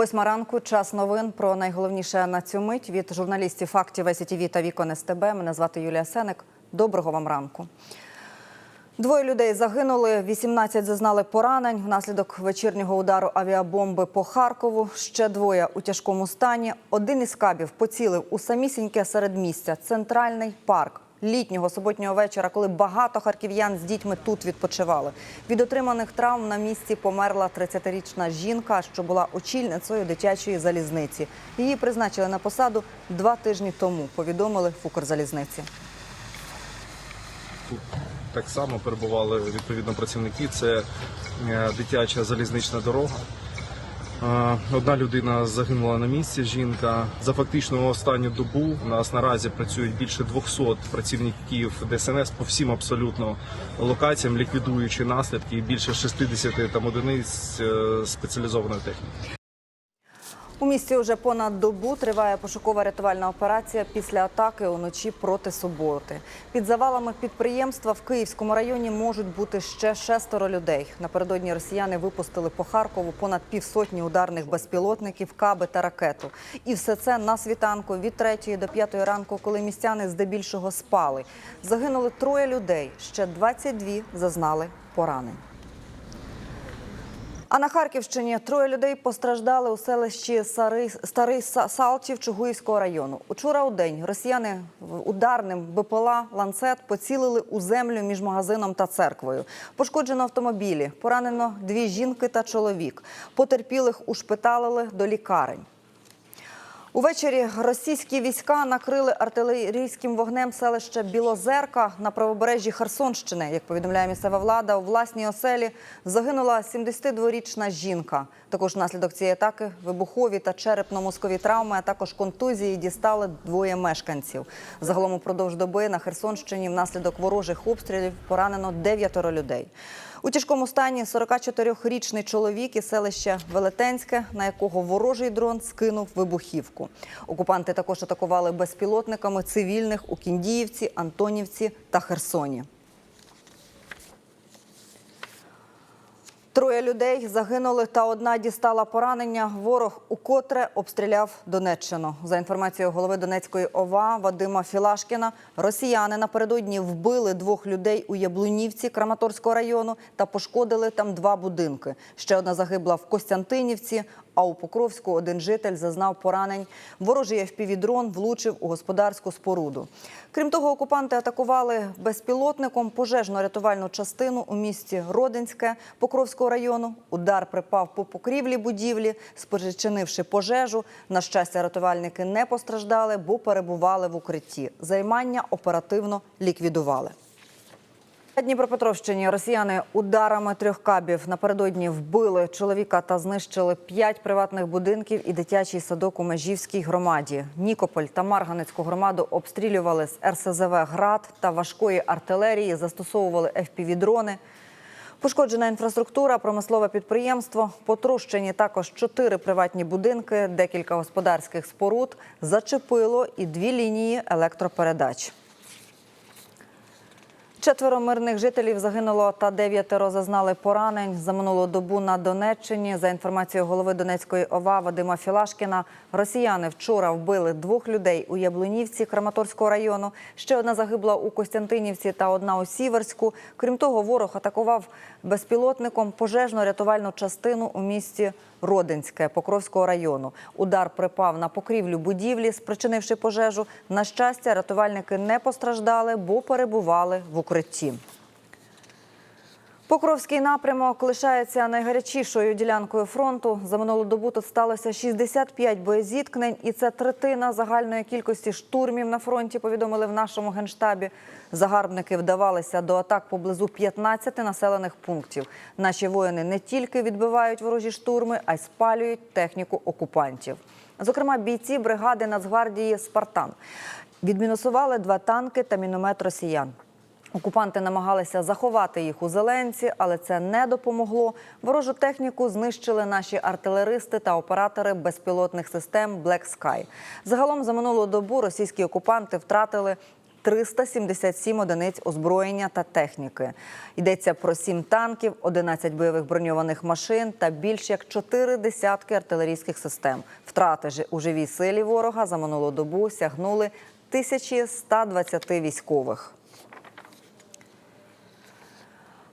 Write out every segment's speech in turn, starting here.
Восьма ранку. Час новин про найголовніше на цю мить від журналістів фактів СІТВ та Вікон СТБ. Мене звати Юлія Сеник. Доброго вам ранку. Двоє людей загинули, 18 зазнали поранень внаслідок вечірнього удару авіабомби по Харкову. Ще двоє у тяжкому стані. Один із кабів поцілив у самісіньке середмістя – центральний парк. Літнього суботнього вечора, коли багато харків'ян з дітьми тут відпочивали. Від отриманих травм на місці померла 30-річна жінка, що була очільницею дитячої залізниці. Її призначили на посаду два тижні тому. Повідомили в Укрзалізниці. Так само перебували відповідно працівники. Це е, дитяча залізнична дорога. Одна людина загинула на місці. Жінка за фактично останню добу у нас наразі працюють більше 200 працівників ДСНС по всім абсолютно локаціям, ліквідуючи наслідки більше 60 там одиниць е, спеціалізованої техніки. У місті вже понад добу триває пошукова рятувальна операція після атаки уночі проти суботи. Під завалами підприємства в Київському районі можуть бути ще шестеро людей. Напередодні росіяни випустили по Харкову понад півсотні ударних безпілотників, каби та ракету. І все це на світанку від 3 до 5 ранку, коли містяни здебільшого спали. Загинули троє людей. Ще 22 зазнали поранень. А на Харківщині троє людей постраждали у селищі Сари- Старий Са- Салтів Чугуївського району. Учора у день росіяни ударним БПЛА «Ланцет» поцілили у землю між магазином та церквою. Пошкоджено автомобілі, поранено дві жінки та чоловік. Потерпілих ушпиталили до лікарень. Увечері російські війська накрили артилерійським вогнем селище Білозерка на правобережжі Херсонщини. Як повідомляє місцева влада, у власній оселі загинула 72-річна жінка. Також внаслідок цієї атаки вибухові та черепно-мозкові травми, а також контузії дістали двоє мешканців. Загалом упродовж доби на Херсонщині внаслідок ворожих обстрілів поранено дев'ятеро людей. У тяжкому стані 44-річний чоловік із селища Велетенське, на якого ворожий дрон скинув вибухівку. Окупанти також атакували безпілотниками цивільних у Кіндіївці, Антонівці та Херсоні. Троє людей загинули та одна дістала поранення. Ворог укотре обстріляв Донеччину. За інформацією голови Донецької ОВА Вадима Філашкіна, росіяни напередодні вбили двох людей у Яблунівці Краматорського району та пошкодили там два будинки. Ще одна загибла в Костянтинівці. А у Покровську один житель зазнав поранень. Ворожий FPV-дрон влучив у господарську споруду. Крім того, окупанти атакували безпілотником пожежно-рятувальну частину у місті Родинське Покровського району. Удар припав по покрівлі будівлі, спричинивши пожежу. На щастя, рятувальники не постраждали, бо перебували в укритті. Займання оперативно ліквідували. На Дніпропетровщині росіяни ударами трьох кабів напередодні вбили чоловіка та знищили п'ять приватних будинків і дитячий садок у Межівській громаді. Нікополь та Марганецьку громаду обстрілювали з РСЗВ «Град» та важкої артилерії, застосовували FPV-дрони. Пошкоджена інфраструктура, промислове підприємство, потрощені також чотири приватні будинки, декілька господарських споруд, зачепило і дві лінії електропередач. Четверо мирних жителів загинуло та дев'ятеро зазнали поранень за минулу добу на Донеччині. За інформацією голови Донецької ОВА Вадима Філашкіна, росіяни вчора вбили двох людей у Яблунівці Краматорського району. Ще одна загибла у Костянтинівці та одна у Сіверську. Крім того, ворог атакував безпілотником пожежно-рятувальну частину у місті Родинське Покровського району. Удар припав на покрівлю будівлі, спричинивши пожежу. На щастя, рятувальники не постраждали, бо перебували в укритті. Покровський напрямок лишається найгарячішою ділянкою фронту. За минулу добу тут сталося 65 боєзіткнень, і це третина загальної кількості штурмів на фронті. Повідомили в нашому генштабі. Загарбники вдавалися до атак поблизу 15 населених пунктів. Наші воїни не тільки відбивають ворожі штурми, а й спалюють техніку окупантів. Зокрема, бійці бригади Нацгвардії Спартан відмінусували два танки та міномет росіян. Окупанти намагалися заховати їх у Зеленці, але це не допомогло. Ворожу техніку знищили наші артилеристи та оператори безпілотних систем Black Sky. Загалом за минулу добу російські окупанти втратили 377 одиниць озброєння та техніки. Йдеться про 7 танків, 11 бойових броньованих машин та більш як 4 десятки артилерійських систем. Втрати у живій силі ворога за минулу добу сягнули 1120 військових.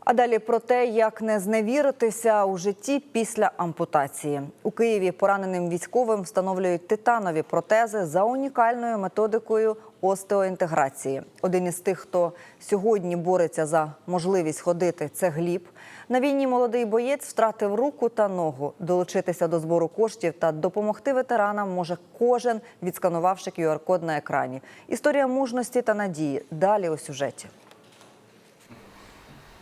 А далі про те, як не зневіритися у житті після ампутації. У Києві пораненим військовим встановлюють титанові протези за унікальною методикою остеоінтеграції. Один із тих, хто сьогодні бореться за можливість ходити, це Гліб. На війні молодий боєць втратив руку та ногу. Долучитися до збору коштів та допомогти ветеранам може кожен, відсканувавши QR-код на екрані. Історія мужності та надії. Далі у сюжеті.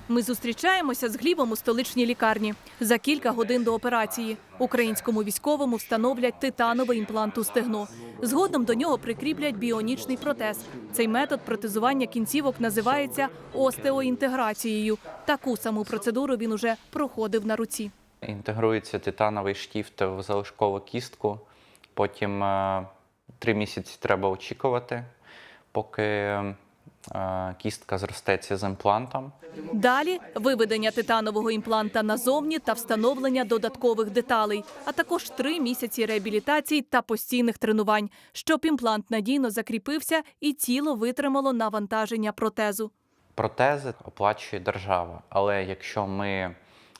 Ми зустрічаємося з Глібом у столичній лікарні. За кілька годин до операції українському військовому встановлять титановий імплант у стегно. Згодом до нього прикріплять біонічний протез. Цей метод протезування кінцівок називається остеоінтеграцією. Таку саму процедуру він уже проходив на руці. Інтегрується титановий штіфт в залишкову кістку. Потім е, три місяці треба очікувати, поки кістка зростеться з імплантом. Далі виведення титанового імпланта назовні та встановлення додаткових деталей, а також три місяці реабілітації та постійних тренувань, щоб імплант надійно закріпився і тіло витримало навантаження протезу. Протези оплачує держава. Але якщо ми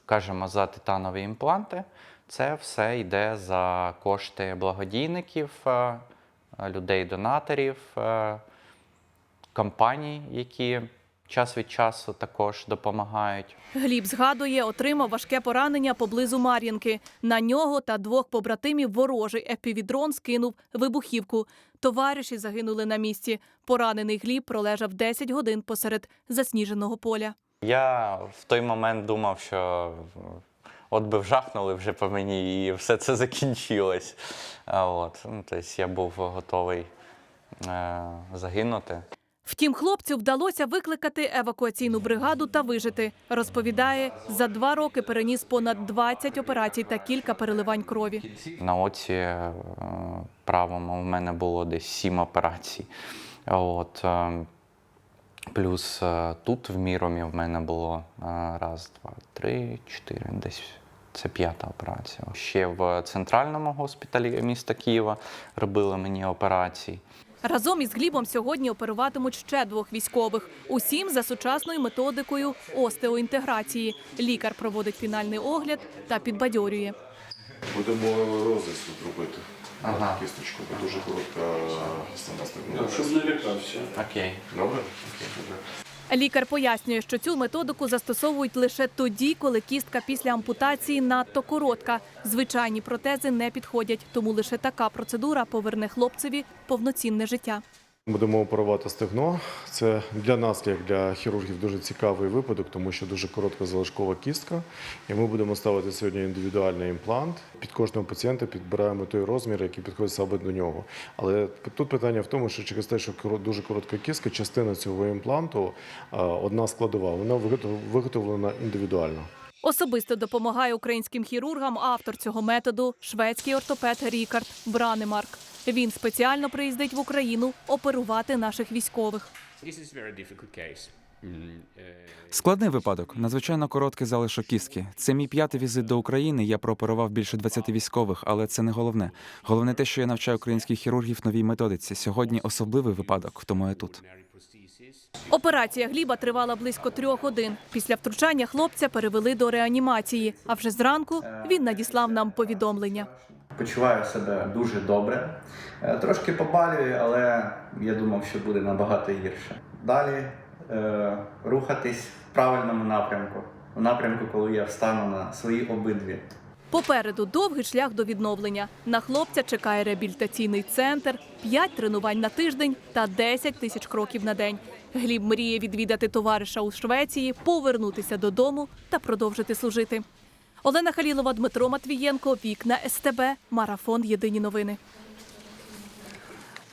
кажемо за титанові імпланти, це все йде за кошти благодійників, е, людей-донаторів, е, компаній, які час від часу також допомагають. Гліб згадує, отримав важке поранення поблизу Мар'їнки. На нього та двох побратимів ворожий епівідрон скинув вибухівку. Товариші загинули на місці. Поранений Гліб пролежав 10 годин посеред засніженого поля. Я в той момент думав, що от би вжахнули вже по мені, і все це закінчилось. А От. Ну, тобто я був готовий е, загинути. Втім, хлопцю вдалося викликати евакуаційну бригаду та вижити. Розповідає, за два роки переніс понад 20 операцій та кілька переливань крові. На оці е, правому в мене було десь сім операцій. От, е, плюс е, тут в Міромі в мене було раз, два, три, чотири, десь. Це п'ята операція. Ще в центральному госпіталі міста Києва робили мені операції. Разом із Глібом сьогодні оперуватимуть ще двох військових. Усім за сучасною методикою остеоінтеграції. Лікар проводить фінальний огляд та підбадьорює. Будемо розріз зробити робити. Ага. Кісточку, бо дуже коротка стандартна. Щоб не лякався. Окей. Добре? Лікар пояснює, що цю методику застосовують лише тоді, коли кістка після ампутації надто коротка. Звичайні протези не підходять, тому лише така процедура поверне хлопцеві повноцінне життя. Будемо оперувати стегно. Це для нас, як для хірургів, дуже цікавий випадок, тому що дуже коротка залишкова кістка. І ми будемо ставити сьогодні індивідуальний імплант. Під кожного пацієнта підбираємо той розмір, який підходить саме до нього. Але тут питання в тому, що через те, що дуже коротка кістка, частина цього імпланту, одна складова, вона виготов- виготовлена індивідуально. Особисто допомагає українським хірургам автор цього методу шведський ортопед Рікард Бранемарк. Він спеціально приїздить в Україну оперувати наших військових. Е, Складний випадок, надзвичайно короткий залишок кістки. Це мій п'ятий візит до України. Я прооперував більше 20 військових, але це не головне. Головне те, що я навчаю українських хірургів новій методиці. Сьогодні особливий випадок, тому я тут. Операція Гліба тривала близько трьох годин. Після втручання хлопця перевели до реанімації. А вже зранку він надіслав нам повідомлення. Почуваю себе дуже добре. Е, Трошки побалює, але я думав, що буде набагато гірше. Далі е, рухатись в правильному напрямку, у напрямку, коли я встану на свої обидві. Попереду довгий шлях до відновлення. На хлопця чекає реабілітаційний центр, 5 тренувань на тиждень та 10 тисяч кроків на день. Гліб мріє відвідати товариша у Швеції, повернутися додому та продовжити служити. Олена Халілова, Дмитро Матвієнко, Вікна СТБ, Марафон. Єдині новини.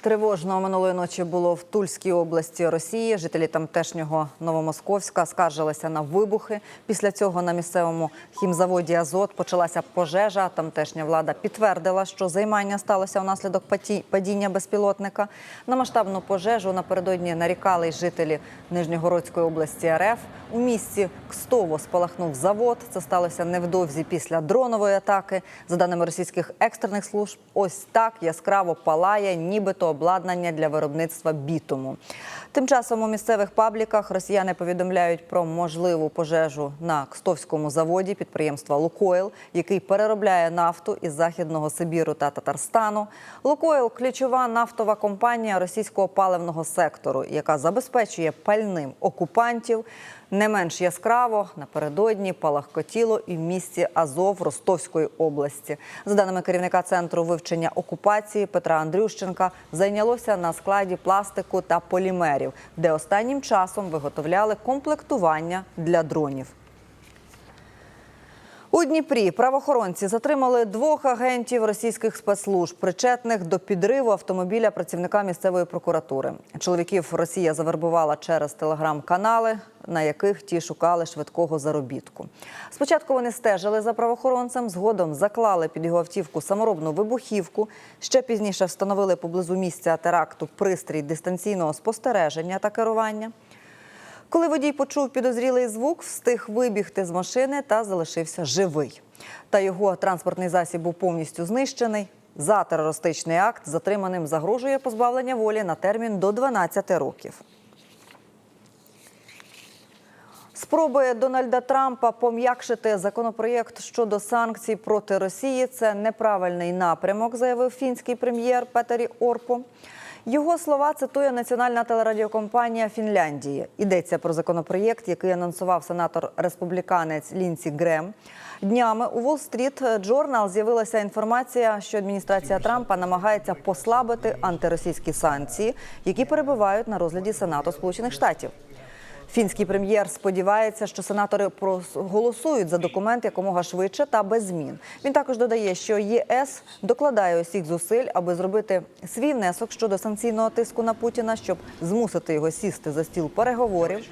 Тривожно минулої ночі було в Тульській області Росії. Жителі тамтешнього Новомосковська скаржилися на вибухи. Після цього на місцевому хімзаводі Азот почалася пожежа. Тамтешня влада підтвердила, що займання сталося внаслідок падіння безпілотника. На масштабну пожежу напередодні нарікали й жителі Нижньогородської області РФ. У місті Кстово спалахнув завод. Це сталося невдовзі після дронової атаки. За даними російських екстрених служб, ось так яскраво палає, нібито обладнання для виробництва бітуму. Тим часом у місцевих пабліках росіяни повідомляють про можливу пожежу на Кстовському заводі підприємства Лукойл, який переробляє нафту із західного Сибіру та Татарстану. Лукойл ключова нафтова компанія російського паливного сектору, яка забезпечує пальним окупантів. Не менш яскраво напередодні палахкотіло і в місті Азов Ростовської області. За даними керівника центру вивчення окупації Петра Андрющенка, зайнялося на складі пластику та полімерів, де останнім часом виготовляли комплектування для дронів. У Дніпрі правоохоронці затримали двох агентів російських спецслужб, причетних до підриву автомобіля працівника місцевої прокуратури. Чоловіків Росія завербувала через телеграм-канали, на яких ті шукали швидкого заробітку. Спочатку вони стежили за правоохоронцем, згодом заклали під його автівку саморобну вибухівку. Ще пізніше встановили поблизу місця теракту пристрій дистанційного спостереження та керування. Коли водій почув підозрілий звук, встиг вибігти з машини та залишився живий. Та його транспортний засіб був повністю знищений. За терористичний акт затриманим загрожує позбавлення волі на термін до 12 років. Спроби Дональда Трампа пом'якшити законопроєкт щодо санкцій проти Росії це неправильний напрямок, заявив фінський прем'єр Петері Орпо. Його слова цитує національна телерадіокомпанія Фінляндії. Йдеться про законопроєкт, який анонсував сенатор республіканець Лінсі Грем. Днями у Wall Street Journal з'явилася інформація, що адміністрація Трампа намагається послабити антиросійські санкції, які перебувають на розгляді Сенату Сполучених Штатів. Фінський прем'єр сподівається, що сенатори проголосують за документ якомога швидше та без змін. Він також додає, що ЄС докладає усіх зусиль, аби зробити свій внесок щодо санкційного тиску на Путіна, щоб змусити його сісти за стіл переговорів.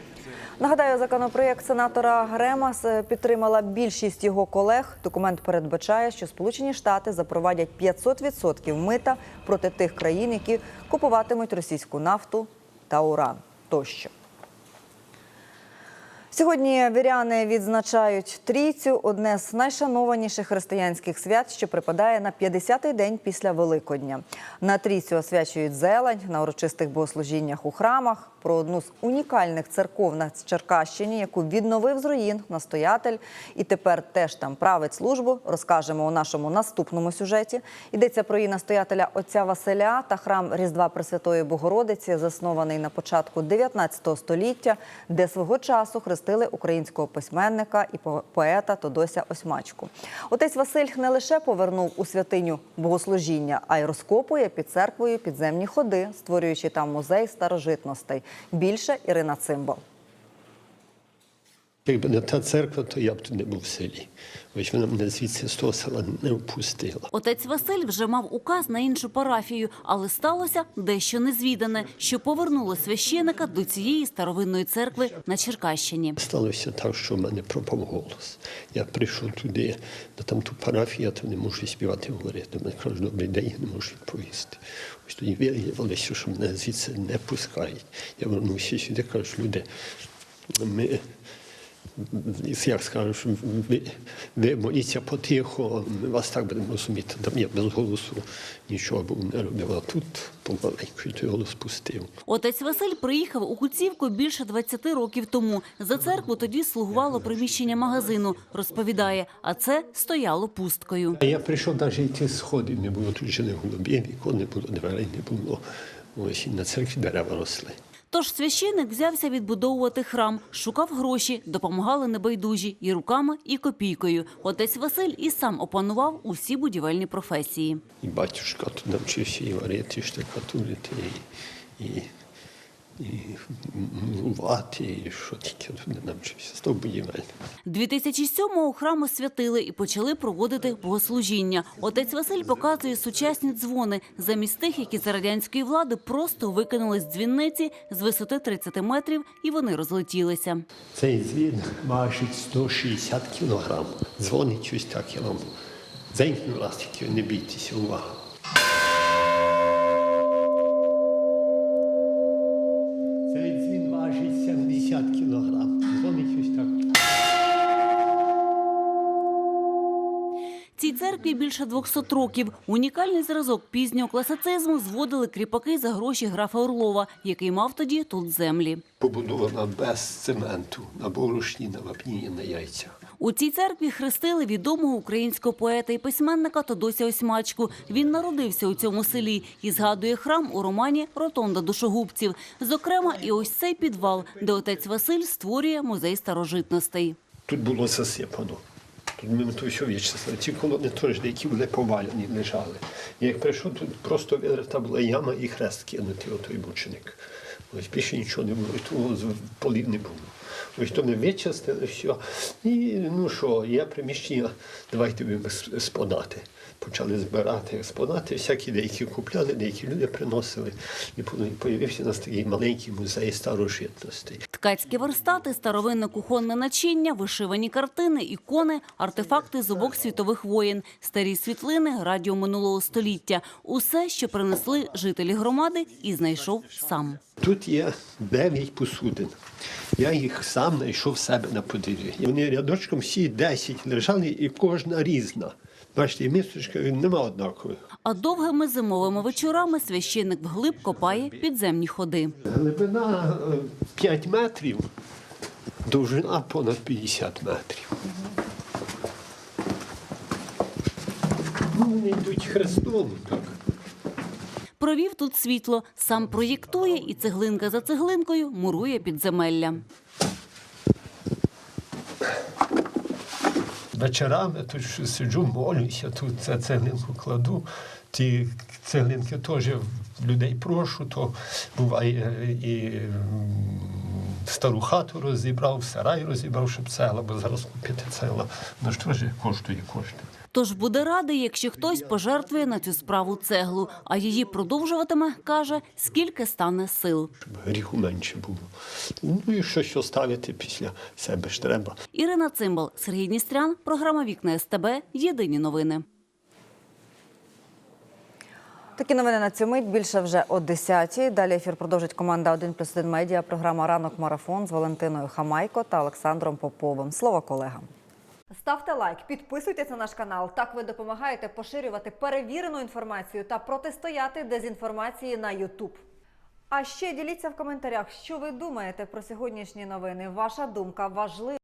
Нагадаю, законопроєкт сенатора Грема с- підтримала більшість його колег. Документ передбачає, що Сполучені Штати запровадять 500% мита проти тих країн, які купуватимуть російську нафту та уран тощо. Сьогодні віряни відзначають трійцю одне з найшанованіших християнських свят, що припадає на 50-й день після Великодня. На трійцю освячують зелень на урочистих богослужіннях у храмах. Про одну з унікальних церков на Черкащині, яку відновив з руїн настоятель, і тепер теж там править службу. Розкажемо у нашому наступному сюжеті. Йдеться про її настоятеля отця Василя та храм Різдва Пресвятої Богородиці, заснований на початку 19 століття, де свого часу хрестили українського письменника і по- поета Тодося Осьмачку. Отець Василь не лише повернув у святиню богослужіння, а й розкопує під церквою підземні ходи, створюючи там музей старожитностей. Більше Ірина Цимбал. Якби не та церква, то я б тут не був в селі. Ось вона мене звідси з того села не впустила. Отець Василь вже мав указ на іншу парафію, але сталося дещо незвідане, що повернуло священика до цієї старовинної церкви на Черкащині. Сталося так, що в мене пропав голос. Я прийшов туди, на там ту парафію, я там не можу співати говорити. Мене кажуть, добрий день, я не можу відповісти. Ось тоді виявилося, що мене звідси не пускають. Я вернувся сюди, кажуть, люди, ми. Як скажу, що ви, ви моліться потихо, ми вас так будемо розуміти. Там я без голосу нічого був не робив, а тут помаленьку той голос пустив. Отець Василь приїхав у Куцівку більше 20 років тому. За церкву тоді слугувало приміщення магазину, розповідає, а це стояло пусткою. Я прийшов навіть йти сходів, не було тут же не голубів, вікон не було, дверей не було. Ось і на церкві дерева росли. Тож священик взявся відбудовувати храм, шукав гроші, допомагали небайдужі і руками, і копійкою. Отець Василь і сам опанував усі будівельні професії. І батюшка тут навчився і варити, штукатурити, і, і і мурувати, і що тільки не навчився. Став будівельник. 2007-го у храм освятили і почали проводити богослужіння. Отець Василь показує сучасні дзвони замість тих, які за радянської влади просто викинули з дзвінниці з висоти 30 метрів, і вони розлетілися. Цей дзвін важить 160 кілограм. Дзвонить ось так я вам. Дзенькну раз тільки не бійтеся, увага. Цей дзвін важить 70 кілограм. Дзвонить ось так. Цій церкві більше 200 років. Унікальний зразок пізнього класицизму зводили кріпаки за гроші графа Орлова, який мав тоді тут землі. Побудована без цементу, на борошні, на вапні і на яйцях. У цій церкві хрестили відомого українського поета і письменника Тодося Осьмачку. Він народився у цьому селі і згадує храм у романі Ротонда душогубців. Зокрема, і ось цей підвал, де отець Василь створює музей старожитностей. Тут було засипано. Ми то все вичислили. Ці колони теж деякі були повалені, лежали. І як прийшов, тут просто вирита була яма і хрест кинути, отой мученик. Ось більше нічого не було, і того полів не було. Ось то ми вичистили все. І ну що, є приміщення, давайте будемо с- спонати. Почали збирати експонати, всякі деякі купляли, деякі люди приносили. І з'явився у нас такий маленький музей старожитностей. Ткацькі верстати, старовинне кухонне начиння, вишивані картини, ікони, артефакти з обох світових воєн, старі світлини, радіо минулого століття. Усе, що принесли жителі громади, і знайшов сам. Тут є дев'ять посудин. Я їх сам знайшов себе на подвір'ї. Вони рядочком всі 10 лежали, і кожна різна. Бачите, і місточка нема однакових. А довгими зимовими вечорами священник вглиб копає підземні ходи. Глибина е, 5 метрів, довжина понад 50 метрів. Ну, вони йдуть хрестом, так. Провів тут світло, сам проєктує і цеглинка за цеглинкою мурує підземелля. Вечорами тут сиджу, молюся, тут це цеглинку кладу. Ті цеглинки теж людей прошу, то буває е, і стару хату розібрав, сарай розібрав, щоб цегла, бо зараз купити цегла, ну ж теж коштує кошти. Тож буде радий, якщо хтось пожертвує на цю справу цеглу, а її продовжуватиме, каже, скільки стане сил. Щоб гріху менше було. Ну і щось оставити після себе ж треба. Ірина Цимбал, Сергій Дністрян, програма Вікна СТБ. Єдині новини. Такі новини на цю мить більше вже о 10-й. Далі ефір продовжить команда «1 плюс 1 медіа. Програма Ранок марафон з Валентиною Хамайко та Олександром Поповим. Слово колегам. Ставте лайк, підписуйтесь на наш канал. Так ви допомагаєте поширювати перевірену інформацію та протистояти дезінформації на YouTube. А ще діліться в коментарях, що ви думаєте про сьогоднішні новини. Ваша думка важлива.